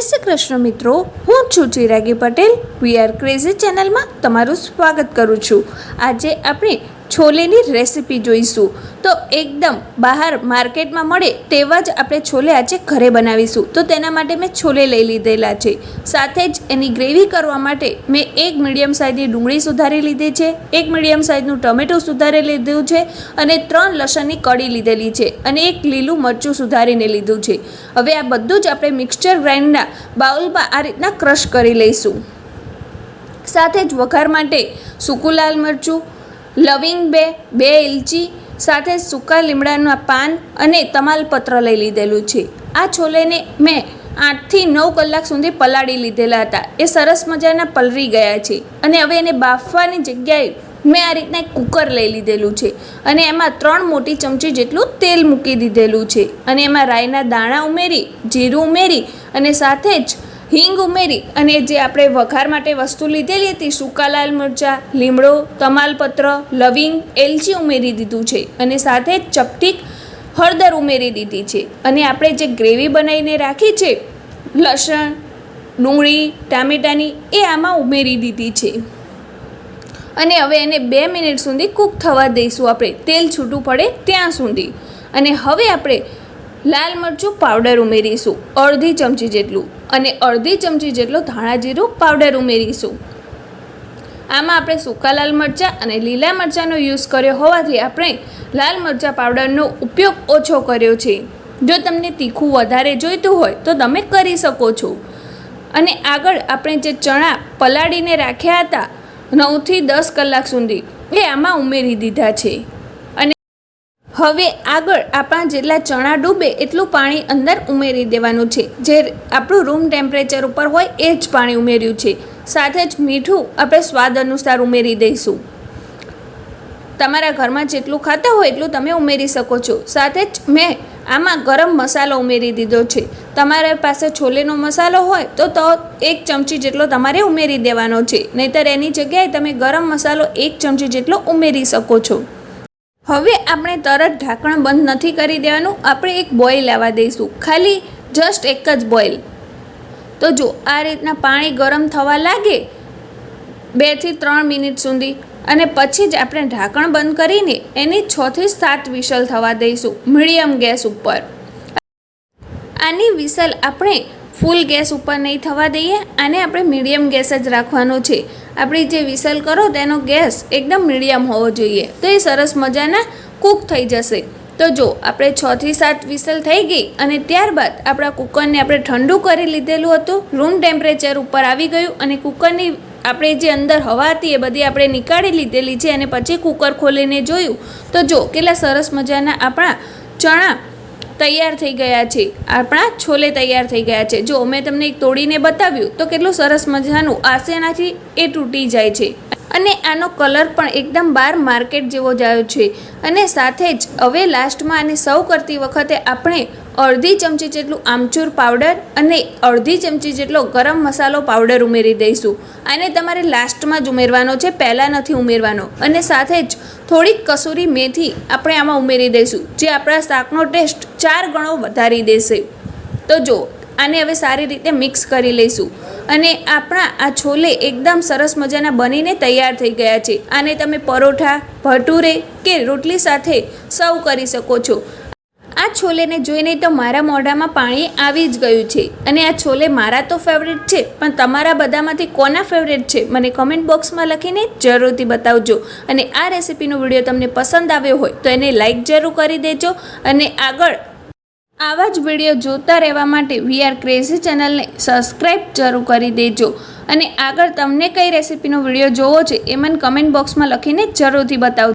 જય શ્રી કૃષ્ણ મિત્રો, હું છું Chiragi Patel. We are crazy ચેનલમાં તમારું સ્વાગત કરું છું. આજે આપણે છોલેની રેસીપી જોઈશું. તો એકદમ બહાર માર્કેટમાં મળે તેવા જ આપણે છોલે આજે ઘરે બનાવીશું. તો તેના માટે મેં છોલે લઈ લીધેલા છે. સાથે જ એની ગ્રેવી કરવા માટે મેં એક મીડિયમ સાઇઝની ડુંગળી સુધારી લીધી છે. એક મીડિયમ સાઇઝનું ટમેટું સુધારી લીધું છે અને ત્રણ લસણની કડી લીધેલી છે અને એક લીલું મરચું સુધારીને લીધું છે. હવે આ બધું જ આપણે મિક્સચર ગ્રાઇન્ડના બાઉલમાં આ રીતના ક્રશ કરી લઈશું. સાથે જ વઘાર માટે સૂકું લાલ મરચું લવિંગ બે બે ઇલચી સાથે સૂકા લીમડાના પાન અને તમાલપત્ર લઈ લીધેલું છે. આ છોલેને મેં આઠથી નવ કલાક સુધી પલાળી લીધેલા હતા. એ સરસ મજાના પલળી ગયા છે અને હવે એને બાફવાની જગ્યાએ મેં આ રીતના કુકર લઈ લીધેલું છે અને એમાં ત્રણ મોટી ચમચી જેટલું તેલ મૂકી દીધેલું છે. અને એમાં રાઈના દાણા ઉમેરી, જીરું ઉમેરી અને સાથે જ હિંગ ઉમેરી અને જે આપણે વઘાર માટે વસ્તુ લીધેલી હતી, સૂકા લાલ મરચાં, લીમડો, તમાલપત્ર, લવિંગ, એલચી ઉમેરી દીધું છે અને સાથે ચપટીક હળદર ઉમેરી દીધી છે. અને આપણે જે ગ્રેવી બનાવીને રાખી છે, લસણ, ડુંગળી, ટામેટાની, એ આમાં ઉમેરી દીધી છે. અને હવે એને બે મિનિટ સુધી કૂક થવા દઈશું આપણે. તેલ છૂટું પડે ત્યાં સુધી. અને હવે આપણે લાલ મરચું પાવડર ઉમેરીશું, અડધી ચમચી જેટલું અને અડધી ચમચી જેટલો ધાણા જીરું પાવડર ઉમેરીશું. આમાં આપણે સૂકા લાલ મરચાં અને લીલા મરચાંનો યુઝ કર્યો હોવાથી આપણે લાલ મરચાં પાવડરનો ઉપયોગ ઓછો કર્યો છે. જો તમને તીખું વધારે જોઈતું હોય તો તમે કરી શકો છો. અને આગળ આપણે જે ચણા પલાળીને રાખ્યા હતા, નવથી દસ કલાક સુધી એ આમાં ઉમેરી દીધા છે. હવે આગળ આપણા જેટલા ચણા ડૂબે એટલું પાણી અંદર ઉમેરી દેવાનું છે. જે આપણું રૂમ ટેમ્પરેચર ઉપર હોય એ જ પાણી ઉમેર્યું છે. સાથે જ મીઠું આપણે સ્વાદ અનુસાર ઉમેરી દઈશું. તમારા ઘરમાં જેટલું ખાતા હોય એટલું તમે ઉમેરી શકો છો. સાથે જ મેં આમાં ગરમ મસાલો ઉમેરી દીધો છે. તમારા પાસે છોલેનો મસાલો હોય તો તો એક ચમચી જેટલો તમારે ઉમેરી દેવાનો છે. નહીંતર એની જગ્યાએ તમે ગરમ મસાલો એક ચમચી જેટલો ઉમેરી શકો છો. હવે આપણે તરત ઢાંકણ બંધ નથી કરી દેવાનું, આપણે એક બોઇલ આવવા દઈશું. ખાલી જસ્ટ એક જ બોઇલ તો જો આ રીતના પાણી ગરમ થવા લાગે બેથી ત્રણ મિનિટ સુધી, અને પછી જ આપણે ઢાંકણ બંધ કરીને એની છથી સાત વિસલ થવા દઈશું, મીડિયમ ગેસ ઉપર. આની વિસલ આપણે ફૂલ ગેસ ઉપર નહીં થવા દઈએ આને આપણે મીડિયમ ગેસ જ રાખવાનો છે. આપણી જે વિસલ કરો તેનો ગેસ એકદમ મીડિયમ હોવો જોઈએ. તો એ સરસ મજાના કૂક થઈ જશે. તો જો, આપણે છથી સાત વિસલ થઈ ગઈ અને ત્યારબાદ આપણા કુકરને આપણે ઠંડુ કરી લીધેલું હતું. રૂમ ટેમ્પરેચર ઉપર આવી ગયું અને કુકરની આપણે જે અંદર હવા હતી એ બધી આપણે નીકાળી લીધેલી છે અને પછી કુકર ખોલીને જોયું. તો જો, કેટલા સરસ મજાના આપણા ચણા તૈયાર થઈ ગયા છે. આપણા છોલે તૈયાર થઈ ગયા છે. જો મેં તમને એક તોડીને બતાવ્યું, તો કેટલું સરસ મજાનું આસેનાથી એ તૂટી જાય છે. અને આનો કલર પણ એકદમ બાર માર્કેટ જેવો જ આવ્યો છે. અને સાથે જ હવે લાસ્ટમાં આને સર્વ કરતી વખતે આપણે અડધી ચમચી જેટલું આમચૂર પાવડર અને અડધી ચમચી જેટલો ગરમ મસાલો પાવડર ઉમેરી દઈશું. આને તમારે લાસ્ટમાં જ ઉમેરવાનો છે, પહેલાં નથી ઉમેરવાનો. અને સાથે જ થોડીક કસૂરી મેથી આપણે આમાં ઉમેરી દઈશું, જે આપણા શાકનો ટેસ્ટ ચાર ગણો વધારી દેશે. તો જો, આને હવે સારી રીતે મિક્સ કરી લઈશું. અને આપણા આ છોલે એકદમ સરસ મજાના બનીને તૈયાર થઈ ગયા છે. આને તમે પરોઠા, ભટુરે કે રોટલી સાથે સર્વ કરી શકો છો. આ છોલેને જોઈને તો મારા મોઢામાં પાણી આવી જ ગયું છે. અને આ છોલે મારા તો ફેવરેટ છે, પણ તમારા બધામાંથી કોના ફેવરેટ છે? મને કમેન્ટ બોક્સમાં લખીને જરૂરથી બતાવજો. અને આ રેસીપીનો વીડિયો તમને પસંદ આવ્યો હોય તો એને લાઈક જરૂર કરી દેજો. અને આગળ આવા જ વીડિયો જોતા રહેવા માટે વી આર ક્રેઝી ચેનલને સબસ્ક્રાઈબ જરૂર કરી દેજો. અને આગળ તમને કઈ રેસીપીનો વીડિયો જોવો છે, એ મને કમેન્ટ બોક્સમાં લખીને જરૂરથી બતાવજો.